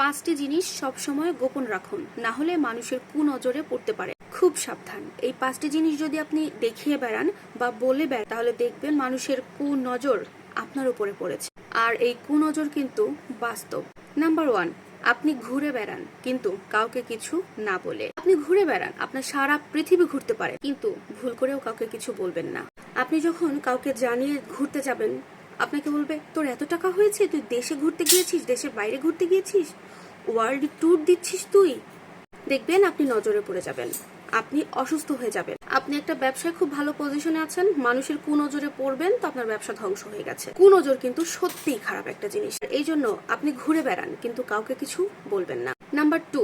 পাঁচটি জিনিস সবসময় গোপন রাখুন, না হলে মানুষের কুনজরে পড়তে পারে। খুব সাবধান। এই পাঁচটি জিনিস যদি আপনি দেখিয়ে বেড়ান বা বলে বেড়ান, তাহলে দেখবেন মানুষের কুনজর আপনার উপরে পড়েছে। আর এই কুনজর কিন্তু বাস্তব। নাম্বার ওয়ান, আপনি ঘুরে বেড়ান, কিন্তু কাউকে কিছু না বলে। আপনি ঘুরে বেড়ান, আপনার সারা পৃথিবী ঘুরতে পারে, কিন্তু ভুল করেও কাউকে কিছু বলবেন না। আপনি যখন কাউকে জানিয়ে ঘুরতে যাবেন, আপনাকে বলবে, তোর এত টাকা হয়েছে? তুই দেশে ঘুরতে গিয়েছিস? দেশের বাইরে ঘুরতে গিয়েছিস? ওয়ার্ল্ড ট্যুর দিচ্ছিস তুই? দেখবেন আপনি নজরে পড়ে যাবেন। আপনি অসুস্থ হয়ে যাবেন। আপনি একটা ব্যবসায় খুব ভালো পজিশনে আছেন, মানুষের কুনজরে পড়বেন তো আপনার ব্যবসা ধ্বংস হয়ে গেছে। কুনজর কিন্তু সত্যিই খারাপ একটা জিনিস। এই জন্য আপনি ঘুরে বেড়ান, কিন্তু কাউকে কিছু বলবেন না। নাম্বার টু,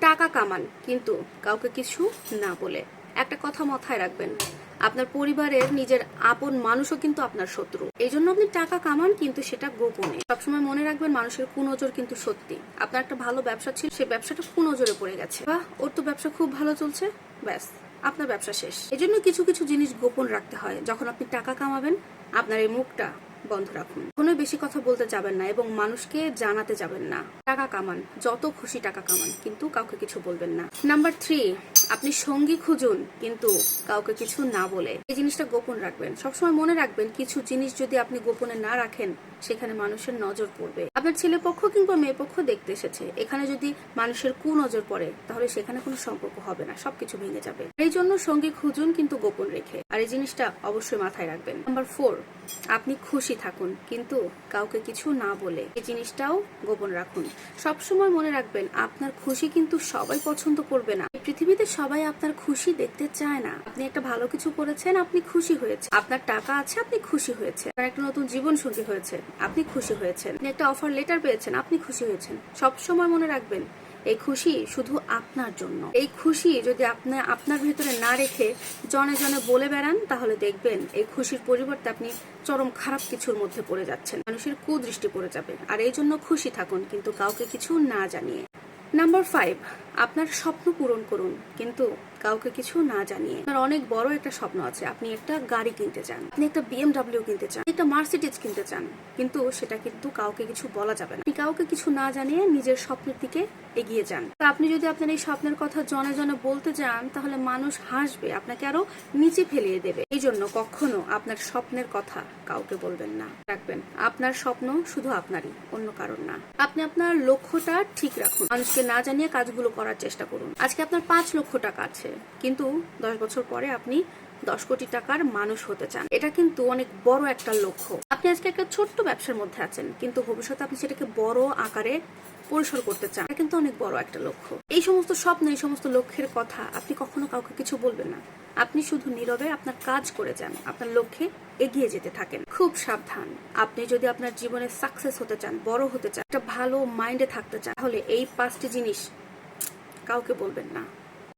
টাকা কামান, কিন্তু কাউকে কিছু না বলে। একটা কথা মাথায় রাখবেন আপনার পরিবারের নিজের আপন মানুষও কিন্তু আপনার শত্রু। এই জন্য আপনি টাকা কামান, কিন্তু সেটা গোপনে। সবসময় মনে রাখবেন, মানুষের কুনজর কিন্তু সত্যি। আপনার একটা ভালো ব্যবসা ছিল সেই ব্যবসাটা কুনজরে পড়ে গেছে। বা ওর তো ব্যবসা খুব ভালো চলছে। ব্যাস, আপনার ব্যবসা শেষ। এজন্য কিছু কিছু জিনিস গোপন রাখতে হয়। যখন আপনি টাকা কামাবেন, আপনার এই মুখটা বন্ধ রাখুন। কোনো বেশি কথা বলতে যাবেন না এবং মানুষকে জানাতে যাবেন না। টাকা কামান, যত খুশি টাকা কামান, কিন্তু কাউকে কিছু বলবেন না। নাম্বার থ্রি, আপনি সঙ্গী খুঁজুন, কিন্তু কাউকে কিছু না বলে। এই জিনিসটা গোপন রাখবেন। সবসময় মনে রাখবেন, কিছু জিনিস যদি আপনি গোপনে না রাখেন, সেখানে মানুষের নজর পড়বে। আপনার ছেলে পক্ষ কিংবা মেয়ে পক্ষ দেখতে এসেছে। এখানে যদি মানুষের কু নজর পড়ে, তাহলে সেখানে কোনো সম্পর্ক হবে না। সবকিছু ভেঙে যাবে। এই জন্য সঙ্গী খুঁজুন, কিন্তু গোপন রেখে। আর এই জিনিসটা অবশ্যই মাথায় রাখবেন। নাম্বার ফোর, আপনি খুশি থাকুন, কিন্তু কাউকে কিছু না বলে এই জিনিসটাও গোপন রাখুন। সবসময় মনে রাখবেন, আপনার খুশি কিন্তু সবাই পছন্দ করবে না। পৃথিবীতে সবাই আপনার খুশি দেখতে চায় না। আপনি একটা ভালো কিছু করেছেন, আপনি খুশি হয়েছে আপনার টাকা আছে, আপনি খুশি হয়েছে আপনার একটা নতুন জীবন সঙ্গী হয়েছে আপনি খুশি হয়েছেন। একটা অফার লেটার পেয়েছেন, আপনি খুশি হয়েছেন। সব সময় মনে রাখবেন এই খুশি শুধু আপনার জন্য। এই খুশি যদি আপনি, আপনার ভিতরে না রেখে জনে জনে বলে বেড়ান, তাহলে দেখবেন এই খুশির পরিবর্তে আপনি চরম খারাপ কিছুর মধ্যে পড়ে যাচ্ছেন। মানুষের কুদৃষ্টি পড়ে যাবে। আর এই জন্য খুশি থাকুন, কিন্তু কাউকে কিছু না জানিয়ে। নাম্বার ফাইভ আপনার স্বপ্ন পূরণ করুন, কিন্তু কাউকে কিছু না জানিয়ে। আপনার অনেক বড় একটা স্বপ্ন আছে। আপনি একটা গাড়ি কিনতে চান, আপনি একটা বিএমডাব্লিউ কিনতে চান একটা মার্সিডিজ কিনতে চান, কিন্তু সেটা কিন্তু কাউকে কিছু বলা যাবে না। আপনি কাউকে কিছু না জানিয়ে নিজের স্বপ্নের দিকে এগিয়ে যান। আপনি যদি আপনার এই স্বপ্নের কথা জনে জনে বলতে যান, তাহলে মানুষ হাসবে, আপনাকে আরও নিচে ফেলিয়ে দেবে। এই জন্য কখনো আপনার স্বপ্নের কথা কাউকে বলবেন না। রাখবেন, আপনার স্বপ্ন শুধু আপনারই, অন্য কারণ না। আপনি আপনার লক্ষ্যটা ঠিক রাখুন। মানুষকে না জানিয়ে কাজগুলো করার চেষ্টা করুন। আজকে আপনার পাঁচ লক্ষ টাকা আছে। কিন্তু দশ বছর পরে আপনি দশ কোটি টাকার মানুষ হতে চান। এটা কিন্তু অনেক বড় একটা লক্ষ্য। আপনি আজকে একটা ছোট্ট ব্যবসার মধ্যে আছেন, কিন্তু ভবিষ্যতে আপনি সেটাকে বড় আকারে পরিসর করতে চান। কিন্তু অনেক বড় একটা লক্ষ্য। এই সমস্ত স্বপ্ন, এই সমস্ত লক্ষ্যের কথা আপনি কখনো কাউকে কিছু বলবেন না। আপনি শুধু নীরবে আপনার কাজ করে যান, আপনার লক্ষ্যে এগিয়ে যেতে থাকেন। খুব সাবধান। আপনি যদি আপনার জীবনে সাকসেস হতে চান, বড় হতে চান, একটা ভালো মাইন্ডে থাকতে চান, তাহলে এই পাঁচটি জিনিস কাউকে বলবেন না।